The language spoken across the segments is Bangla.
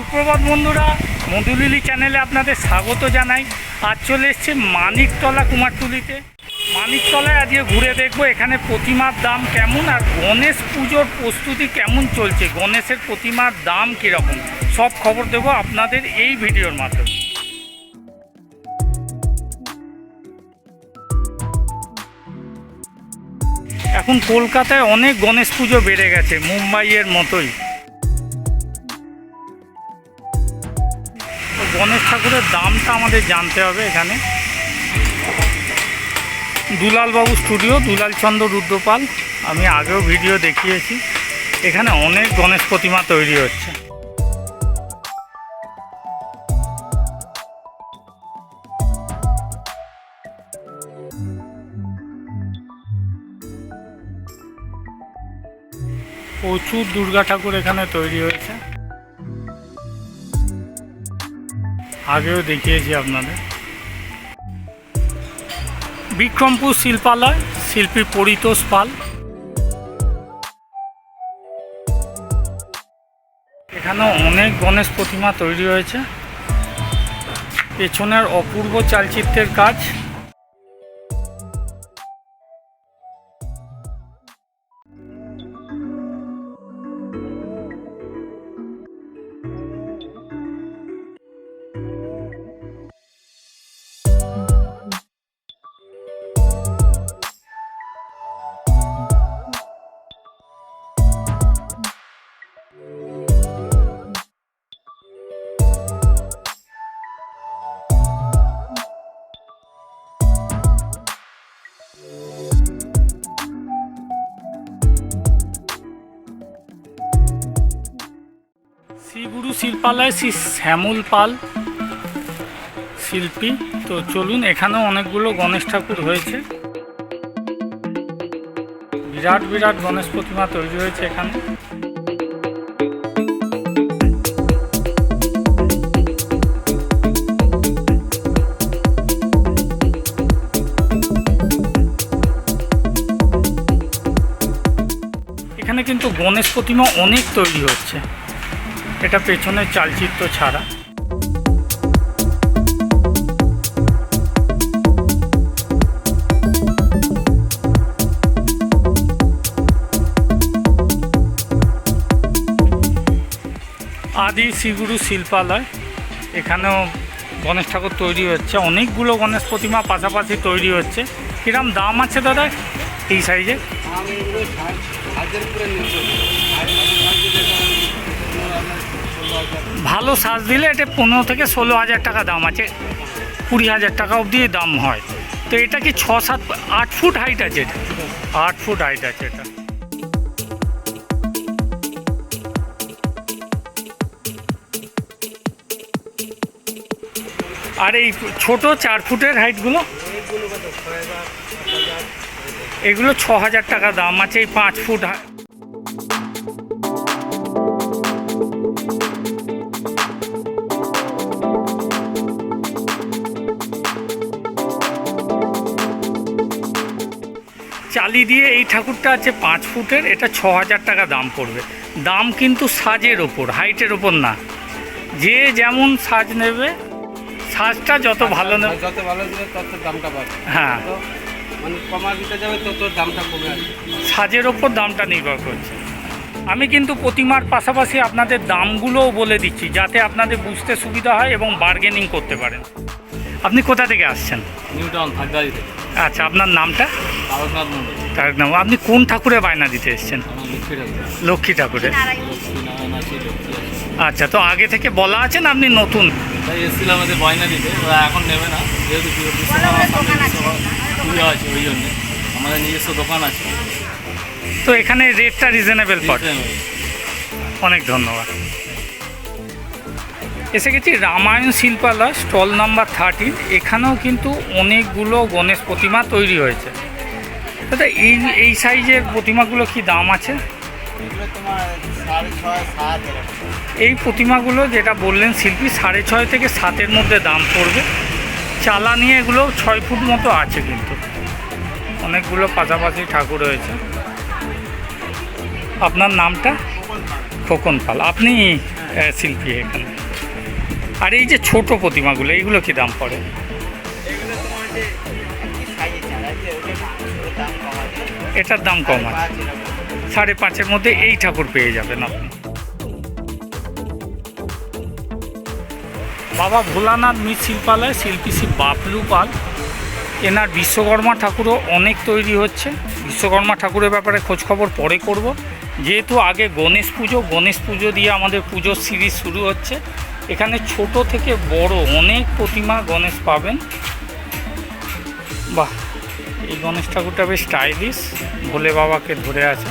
সুপ্রভাত বন্ধুরা, মধুলিলি চ্যানেলে আপনাদের স্বাগত জানাই। আজ চলে এসছে মানিকতলা কুমারটুলিতে। মানিকতলায় আজকে ঘুরে দেখব এখানে প্রতিমার দাম কেমন আর গণেশ পুজোর প্রস্তুতি কেমন চলছে, গণেশের প্রতিমার দাম কীরকম? সব খবর দেবো আপনাদের এই ভিডিওর মাধ্যমে। এখন কলকাতায় অনেক গণেশ পুজো বেড়ে গেছে, মুম্বাইয়ের মতোই। তো গণেশ ঠাকুরের দামটা আমাদের জানতে হবে এখানে। দুলালবাবু স্টুডিও, দুলালচন্দ্র রুদ্রপাল। আমি আগেও ভিডিও দেখিয়েছি। এখানে অনেক গণেশ প্রতিমা তৈরি হচ্ছে। প্রচুর দুর্গা ঠাকুর এখানে তৈরি হয়েছে। আগেও দেখিয়েছি আপনাদের। বিক্রমপুর শিল্পালয়, শিল্পী পরিতোষ পাল। এখানে অনেক গণেশ প্রতিমা তৈরি হয়েছে। পেছনের অপূর্ব চালচিত্রের কাজ। শিল্পালয় শ্রী শ্যামল পাল শিল্পী। তো চলুন, এখানেও অনেকগুলো গণেশ ঠাকুর হয়েছে। বিরাট বিরাট গণেশ প্রতিমা তৈরি হয়েছে এখানে। এখানে কিন্তু গণেশ প্রতিমা অনেক তৈরি হচ্ছে। এটা পেছনের চালচিত্র ছাড়া। আদি শ্রীগুরু শিল্পালয়, এখানেও গণেশ ঠাকুর তৈরি হচ্ছে। অনেকগুলো গণেশ প্রতিমা পাশাপাশি তৈরি হচ্ছে। কিরম দাম আছে দাদা এই সাইজে ভালো সাজ দিলে এটা পনেরো থেকে ষোলো হাজার টাকা দাম আছে। কুড়ি হাজার টাকা অবধি দাম হয়। তো এটা কি ছ, সাত, আট ফুট হাইট আছে এটা? আট ফুট হাইট আছে এটা। আর এই ছোট চার ফুটের হাইটগুলো এগুলো ছ হাজার টাকা দাম আছে, এই পাঁচ ফুট চালি দিয়ে এই ঠাকুরটা আছে পাঁচ ফুটের এটা ছ হাজার টাকা দাম পড়বে। দাম কিন্তু সাজের ওপর হাইটের ওপর না। যে যেমন সাজ নেবে সাজটা যত ভালো নেবে। যত ভালো দিবে তত দামটা বাড়বে। হ্যাঁ। মানে কমা দিতে যাবে তত দামটা কমে আসবে। সাজের ওপর দামটা নির্ভর করছে। আমি কিন্তু প্রতিমার পাশাপাশি আপনাদের দামগুলোও বলে দিচ্ছি যাতে আপনাদের বুঝতে সুবিধা হয় এবং বার্গেনিং করতে পারেন। আপনি কোথা থেকে আসছেন? নিউ টাউন থেকে। আচ্ছা আপনার নামটা? তারকনাথ তার নাম আপনি কোন ঠাকুরে বায়না দিতে এসেছেন? লক্ষ্মী ঠাকুর। আচ্ছা তো আগে থেকে বলা আছেন আপনি নতুন? এসেছিলাম আমাদের বয়না দিতে ওরা এখন নেবে না যেহেতু আছে। ওই জন্য। আমাদের নিজস্ব দোকান আছে। তো এখানে রেটটা রিজনেবল পড়ে অনেক ধন্যবাদ। এসে গেছি Ramayan Shilpalay stall number thirteen এখানেও কিন্তু অনেকগুলো গণেশ প্রতিমা তৈরি হয়েছে। দাদা এই এই সাইজের প্রতিমাগুলো কি দাম আছে? এই প্রতিমাগুলো যেটা বললেন শিল্পী সাড়ে ছয় থেকে সাতের মধ্যে দাম পড়বে। চালা নিয়ে এগুলো ছয় ফুট মতো আছে কিন্তু। অনেকগুলো পাশাপাশি ঠাকুর রয়েছে। আপনার নামটা? খোকন পাল। আপনি শিল্পী এখানে? আর এই যে ছোট প্রতিমাগুলো এইগুলো কি দাম পড়ে? এটার দাম কম আছে। সাড়ে পাঁচের মধ্যে এই ঠাকুর পেয়ে যাবেন আপনি। বাবা ভোলানাথ মিট শিল্পালয় শিল্পী শ্রী বাপলু পাল এনার বিশ্বকর্মা ঠাকুরও অনেক তৈরি হচ্ছে। বিশ্বকর্মা ঠাকুরের ব্যাপারে খোঁজখবর পরে করব। যেহেতু আগে গণেশ পুজো গণেশ পুজো দিয়ে আমাদের পুজোর সিরিজ শুরু হচ্ছে। এখানে ছোট থেকে বড় অনেক প্রতিমা গণেশ পাবেন। বাহ, এই গণেশ ঠাকুরটা বেশ স্টাইলিশ ভোলে বাবাকে ধরে আছে।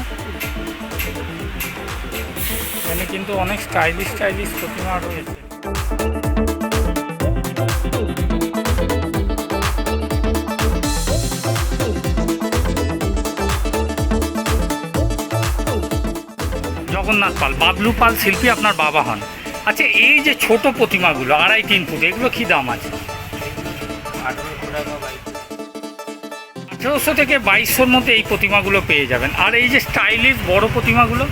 এখানে কিন্তু অনেক স্টাইলিশ স্টাইলিশ প্রতিমা রয়েছে। জগন্নাথ পাল, বাবলু পাল শিল্পী আপনার বাবা হন। আচ্ছা এই যে ছোট প্রতিমাগুলো, আড়াই, তিন ফুট, এগুলো কি দাম আছে? আঠেরোশো থেকে বাইশশোর মধ্যে এই প্রতিমাগুলো পেয়ে যাবেন। আর এই যে স্টাইলিশ বড় প্রতিমাগুলো?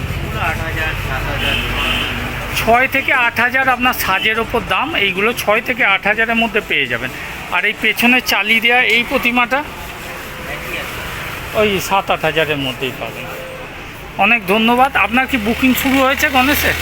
ছয় থেকে আট হাজার আপনার সাজের ওপর দাম, এইগুলো ছয় থেকে আট হাজারের মধ্যে পেয়ে যাবেন। আর এই পেছনে চালিয়ে দেওয়া এই প্রতিমাটা? ওই সাত, আট হাজারের মধ্যেই পাবেন। অনেক ধন্যবাদ। আপনার কি বুকিং শুরু হয়েছে গণেশে